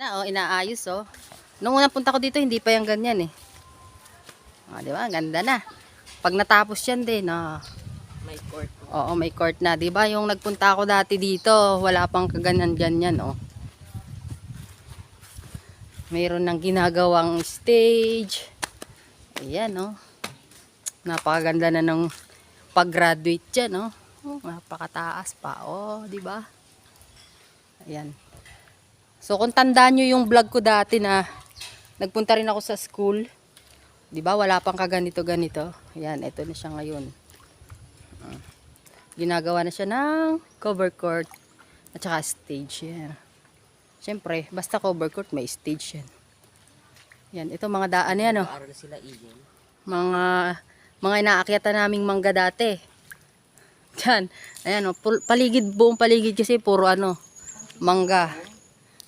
Na, oh, inaayos, oh. Nung unang punta ko dito, hindi pa yung ganyan, eh. Ah, di ba? Ganda na. Pag natapos yan din, ah. May court. Oo, may court na. Di ba? Yung nagpunta ako dati dito, wala pang kaganyan-ganyan, oh. Mayroon ng ginagawang stage. Ayan, oh. Napakaganda na ng pag-graduate dyan, oh. Oh, napakataas pa, oh, di ba? Ayan. So kung tandaan nyo yung vlog ko dati na nagpunta rin ako sa school, 'di ba? Wala pang kaganito ganito. Ayan, ito na siya ngayon. Ah. ginagawa na siya ng cover court at saka stage yan. Siyempre, basta cover court may stage yan. Yan, ito mga daan yan, oh. Iyon. Mga mga inaakyatan naming mangga dati. Diyan. Ayan, oh, pul- paligid, buong paligid kasi puro ano, mangga.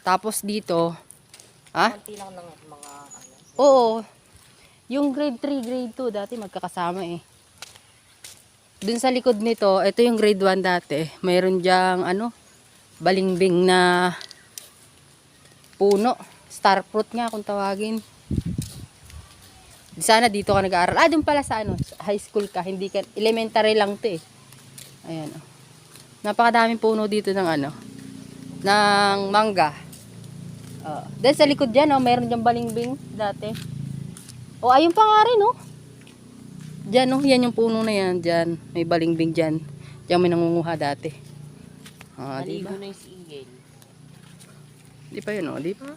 Tapos dito, ha? Konti lang ng mga ano. Oo. Yung grade 3, grade 2 dati magkakasama eh. Dun sa likod nito, ito yung grade 1 dati. Mayroon diyang ano, balingbing na puno. Star fruit nga kung tawagin. Sana dito ka nag-aaral. Ah, dun pala sa ano, high school ka. Hindi ka, elementary lang to eh. Ayan oh. Napakadaming puno dito ng ano, ng mangga. Uh, dahil sa likod dyan, oh, mayroon dyan balingbing dati. O, ayun pa nga rin, oh. Dyan, oh, yan yung puno na yan. Dyan, may balingbing dyan. Dyan may nangunguha dati. Ah, di ba? Naligo na yung. Di pa yun, oh, di ba?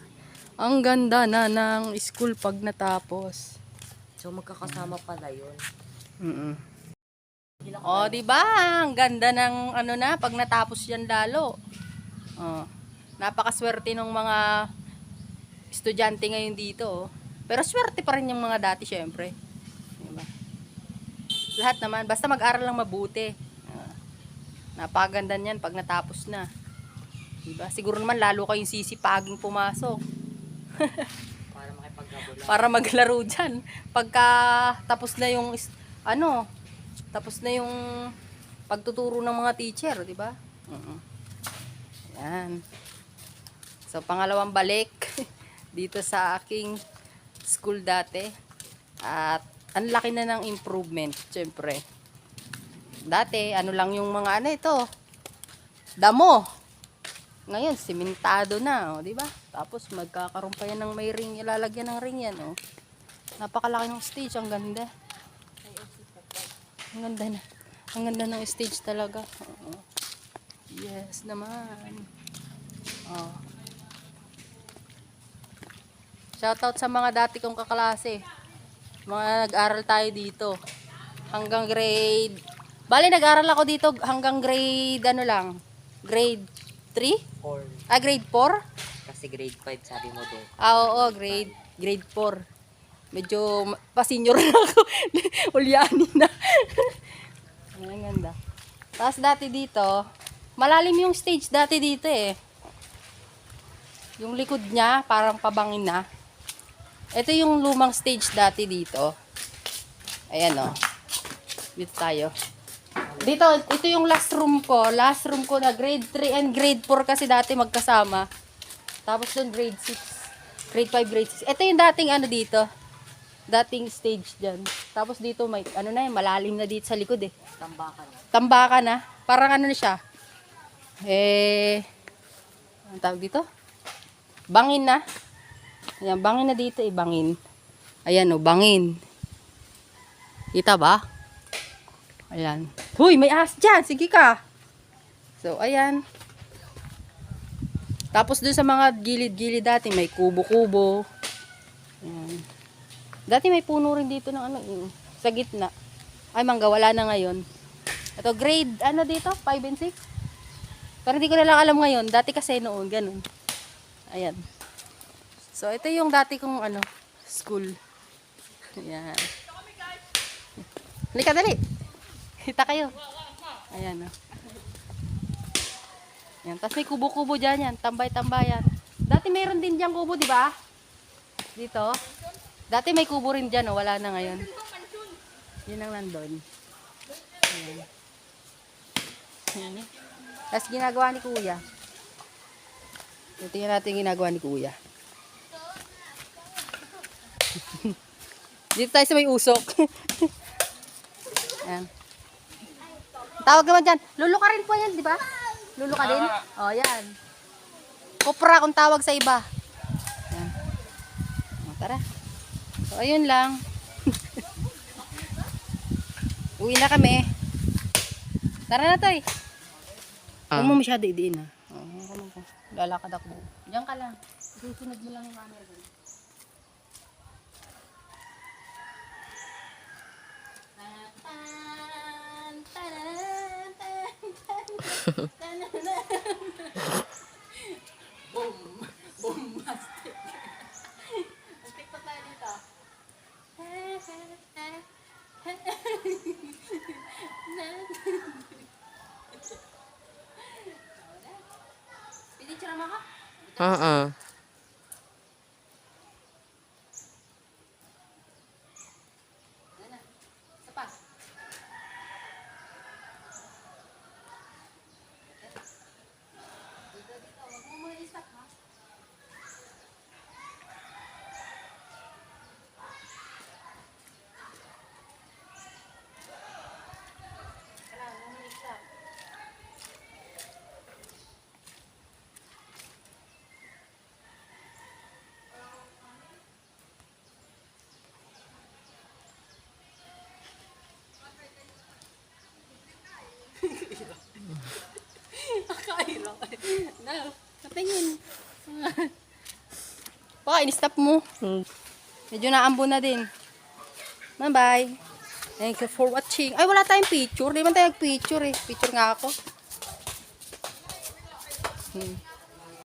Ang ganda na ng school pag natapos. So magkakasama pala yun. Mm Oh, di ba? Ang ganda ng ano na pag natapos yan lalo. Oh. Napakaswerte ng mga estudyante ngayon dito. oh. Pero swerte pa rin yung mga dati syempre. Diba? Lahat naman basta mag-aral lang mabuti. Ah. napakaganda niyan pag natapos na. Diba? Siguro naman lalo kayong sisipaging pumasok Para makipagkabula. para maglaro dyan. Pagka tapos na yung, ano, tapos na yung pagtuturo ng mga teacher, di ba? Oo. Yan. So, pangalawang balik dito sa aking school dati. At ang laki na ng improvement, syempre. Dati, ano lang yung mga ano ito, damo. Ngayon, simentado na, oh, di ba? Tapos magkakaroon pa yan ng may ring, ilalagyan ng ring yan, oh. Napakalaki ng stage, ang ganda. Ang ganda na. Ang ganda ng stage talaga. Oo. Yes naman. Oh. Shoutout sa mga dati kong kaklase. Mga nag-aral tayo dito. Hanggang grade... Bali, nag-aral ako dito hanggang grade, ano lang, grade 3? Or Ah, grade 4? kasi grade 5 sabi mo doon. Ah, oo, grade, grade 4. Medyo pa-senior na ako. Ulyani na. Ang ganda. Tapos dati dito, malalim yung stage dati dito eh. Yung likod niya, parang pabangin na. Ito yung lumang stage dati dito. Ayan o. Dito tayo. Dito, ito yung last room ko. Last room ko na grade 3 and grade 4 kasi dati magkasama. Tapos doon grade 6. Grade 5, grade 6. Ito yung dating ano dito. Dating stage dyan. Tapos dito may, ano na yun, malalim na dito sa likod eh. Tambakan. Tambaka na. Parang ano na siya. Eh, ang tawag dito? Bangin na. Ayan, bangin na dito eh, bangin. Ayan o, bangin. Kita ba? Ayan. Huy, may ahas dyan. Sige ka. So, ayan. Tapos dun sa mga gilid-gilid dati, may kubo-kubo. Ayan. Dati may puno rin dito ng ano, yung sa gitna. Ay, mangga, wala na ngayon. Ito, grade, ano dito? 5 and 6? Pero hindi ko na lang alam ngayon. Dati kasi noon, ganun. Ayan. So, ito yung dati kong, ano, school. Ayan. Halika, dali. Kita kayo. Ayan, oh. Yan. Tapos may kubo-kubo dyan yan. Tambay-tambayan. Dati mayroon din dyan kubo, di ba? Dito. Dati may kubo rin dyan, oh. wala na ngayon. Yun ang nandun. Ayan. Ayan. Tapos ginagawa ni kuya. Tingnan natin ginagawa ni kuya. Dito tayo sa may usok. Ayan. Tawag naman dyan. Lulo ka rin po yan, di ba? Lulo ka din? O, oh, yan. Kopra kung tawag sa iba. Ayan. O, tara. So, ayun lang. Uwi na kami. Tara na, Toy. Huwag mo masyado idiin, ha. Lalakad ako. Diyan ka lang. Susunod mo lang yung camera. Boom. Boom. Mastic. Pa tayo dito. Pinicture mo ka? Oo. Ano? Isa pa. Dito, dito. Huwag mo muna i-stop, ha? Kailangan, huwag mo muna i-stop. Akain lang. Na, natingin. Baka in-stop mo. Medyo naambo na din. Bye-bye. Thank you for watching. Ay, wala tayong picture. Di man tayo picture eh. Picture nga ako. Hmm.